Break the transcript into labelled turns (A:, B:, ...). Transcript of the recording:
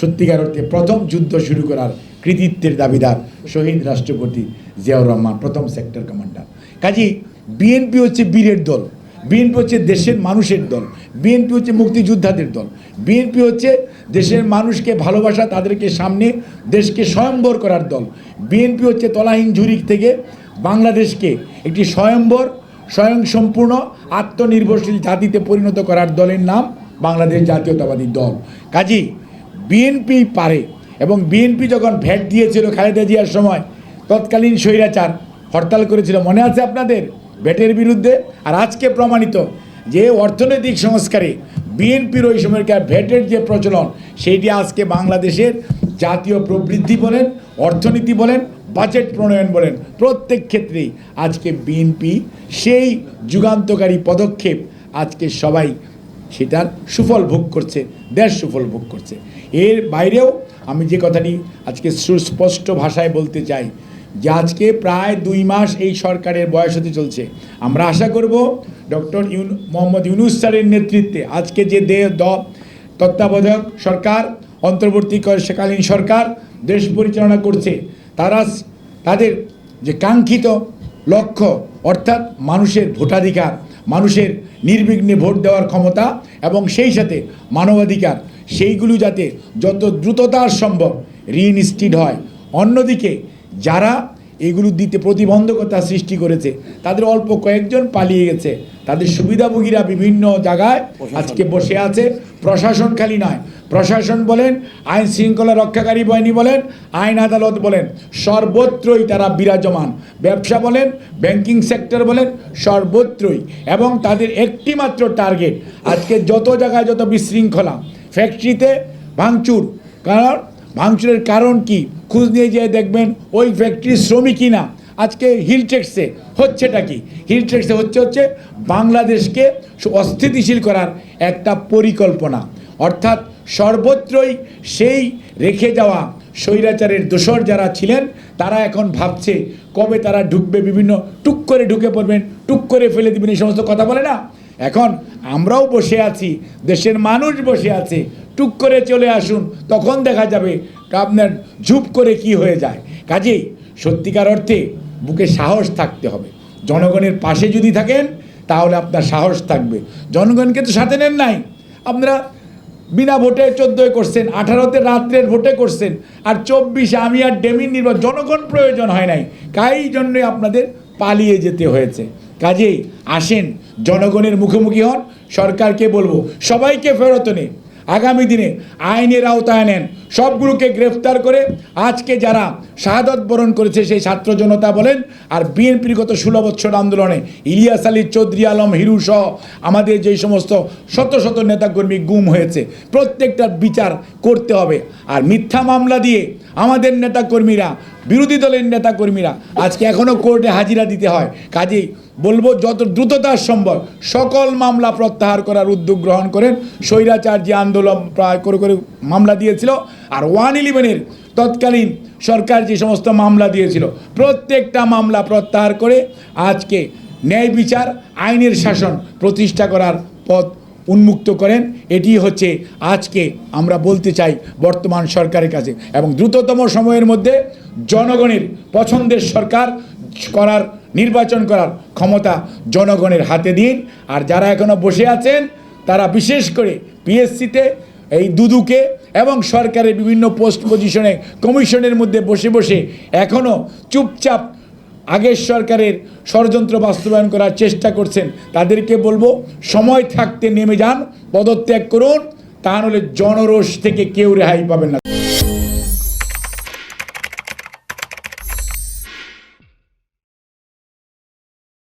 A: সত্যিকার অর্থে প্রথম যুদ্ধ শুরু করার কৃতিত্বের দাবিদার শহীদ রাষ্ট্রপতি জিয়াউর রহমান, প্রথম সেক্টর কমান্ডার কাজী বিএনপি হচ্ছে বীরের দল বিএনপি হচ্ছে দেশের মানুষের দল বিএনপি হচ্ছে মুক্তিযোদ্ধাদের দল বিএনপি হচ্ছে দেশের মানুষকে ভালোবাসা, তাদেরকে সামনে দেশকে স্বয়ম্বর করার দল বিএনপি হচ্ছে তলাহীন ঝুরিক থেকে বাংলাদেশকে একটি স্বয়ম্বর, স্বয়ংসম্পূর্ণ, আত্মনির্ভরশীল জাতিতে পরিণত করার দলের নাম বাংলাদেশ জাতীয়তাবাদী দল। কাজী বিএনপি পারে এবং বিএনপি যখন ভ্যাট দিয়েছিল খালেদা জিয়ার সময়, তৎকালীন স্বৈরাচার হরতাল করেছিল। মনে আছে আপনাদের? ভ্যাটের বিরুদ্ধে? আর আজকে প্রমাণিত যে অর্থনৈতিক সংস্কারে বিএনপির ওই সময়কার ভ্যাটের যে প্রচলন সেইটি আজকে বাংলাদেশের জাতীয় প্রবৃদ্ধি বলেন, অর্থনীতি বলেন, বাজেট প্রণয়ন বলেন, প্রত্যেক ক্ষেত্রেই আজকে বিএনপি সেই যুগান্তকারী পদক্ষেপ আজকে সবাই সেটার সুফল ভোগ করছে, দেশ সুফল ভোগ করছে। এর বাইরেও আমি যে কথাটি আজকে সুস্পষ্ট ভাষায় বলতে চাই, যে আজকে প্রায় দুই মাস এই সরকারের বয়স হতে চলছে। আমরা আশা করব ডক্টর ইউন, মোহাম্মদ ইউনুস স্যারের নেতৃত্বে আজকে যে দে তত্ত্বাবধায়ক সরকার, অন্তর্বর্তীকালীন সরকার দেশ পরিচালনা করছে, তারা তাদের যে কাঙ্ক্ষিত লক্ষ্য, অর্থাৎ মানুষের ভোটাধিকার মানুষের নির্বিঘ্নে ভোট দেওয়ার ক্ষমতা এবং সেই সাথে মানবাধিকার, সেইগুলো যাতে যত দ্রুততার সম্ভব রিইনস্টিড হয়। অন্যদিকে যারা এগুলো দিতে প্রতিবন্ধকতা সৃষ্টি করেছে। তাদের অল্প কয়েকজন পালিয়ে গেছে। তাদের সুবিধাভোগীরা বিভিন্ন জায়গায় আজকে বসে আছে। প্রশাসন খালি নয়। প্রশাসন বলেন আইন শৃঙ্খলা রক্ষাকারী বাহিনী বলেন আইন আদালত বলেন সর্বত্রই তারা বিরাজমান। ব্যবসা বলেন ব্যাংকিং সেক্টর বলেন সর্বত্রই। এবং তাদের একটি মাত্র টার্গেট আজকে যত জায়গায় যত বিশৃঙ্খলা ফ্যাক্টরিতে ভাঙচুর। কারণ ভাঙচুরের কারণ কি? খোঁজ নিয়ে যেয়ে দেখবেন ওই ফ্যাক্টরির শ্রমিকই না। আজকে হিলটেক্সে হচ্ছেটা কি? হিলটেক্সে হচ্ছে হচ্ছে বাংলাদেশকে অস্থিতিশীল করার একটা পরিকল্পনা। অর্থাৎ সর্বত্রই সেই রেখে যাওয়া স্বৈরাচারের দোসর যারা ছিলেন, তারা এখন ভাবছে কবে তারা ঢুকবে, বিভিন্ন টুক করে ঢুকে পড়বেন, টুক করে ফেলে দিবেন, এই সমস্ত কথা বলে না। এখন আমরাও বসে আছি, দেশের মানুষ বসে আছে টুক করে চলে আসুন, তখন দেখা যাবে আপনার ঝুপ করে কি হয়ে যায়। কাজেই সত্যিকার অর্থে বুকে সাহস থাকতে হবে। জনগণের পাশে যদি থাকেন, তাহলে আপনার সাহস থাকবে। জনগণকে তো সাথে নেন নাই। আপনারা বিনা ভোটে চোদ্দোয় করছেন, আঠারোতে রাত্রের ভোটে করছেন, আর চব্বিশে আমি আর ডেমির নির্বাচন, জনগণ প্রয়োজন হয় নাই। কাই জন্যই আপনাদের পালিয়ে যেতে হয়েছে? কাজেই আসেন, জনগণের মুখোমুখি হন। সরকারকে বলব, সবাইকে ফেরত নিন আগামী দিনে আইনের আওতায় নেন সবগুলোকে গ্রেফতার করে আজকে যারা শাহাদত বরণ করেছে সেই ছাত্র জনতা বলেন, আর বিএনপির গত ষোলো বছর আন্দোলনে ইলিয়াস আলী চৌধুরী আলম, হিরু সহ আমাদের যেই সমস্ত শত শত নেতাকর্মী গুম হয়েছে, প্রত্যেকটার বিচার করতে হবে। আর মিথ্যা মামলা দিয়ে আমাদের নেতাকর্মীরা বিরোধী দলের নেতাকর্মীরা আজকে এখনও কোর্টে হাজিরা দিতে হয়। কাজেই বলব, যত দ্রুততার সম্ভব সকল মামলা প্রত্যাহার করার উদ্যোগ গ্রহণ করেন। স্বৈরাচার যে আন্দোলন প্রায় করে করে মামলা দিয়েছিল আর ওয়ান ইলেভেনের তৎকালীন সরকার যে সমস্ত মামলা দিয়েছিল, প্রত্যেকটা মামলা প্রত্যাহার করে আজকে ন্যায় বিচার, আইনের শাসন প্রতিষ্ঠা করার পথ উন্মুক্ত করেন, এটি হচ্ছে আজকে আমরা বলতে চাই বর্তমান সরকারের কাছে এবং দ্রুততম সময়ের মধ্যে জনগণের পছন্দের সরকার করার, নির্বাচন করার ক্ষমতা জনগণের হাতে দিন। আর যারা এখনও বসে আছেন, তারা বিশেষ করে পিএসসিতে, এই দুদুকে এবং সরকারের বিভিন্ন পোস্ট পজিশনে কমিশনের মধ্যে বসে বসে এখনও চুপচাপ আগের সরকারের ষড়যন্ত্র বাস্তবায়ন করার চেষ্টা করছেন, তাদেরকে বলব, সময় থাকতে নেমে যান, পদত্যাগ করুন তা জনরোষ থেকে কেউ রেহাই পাবেন না।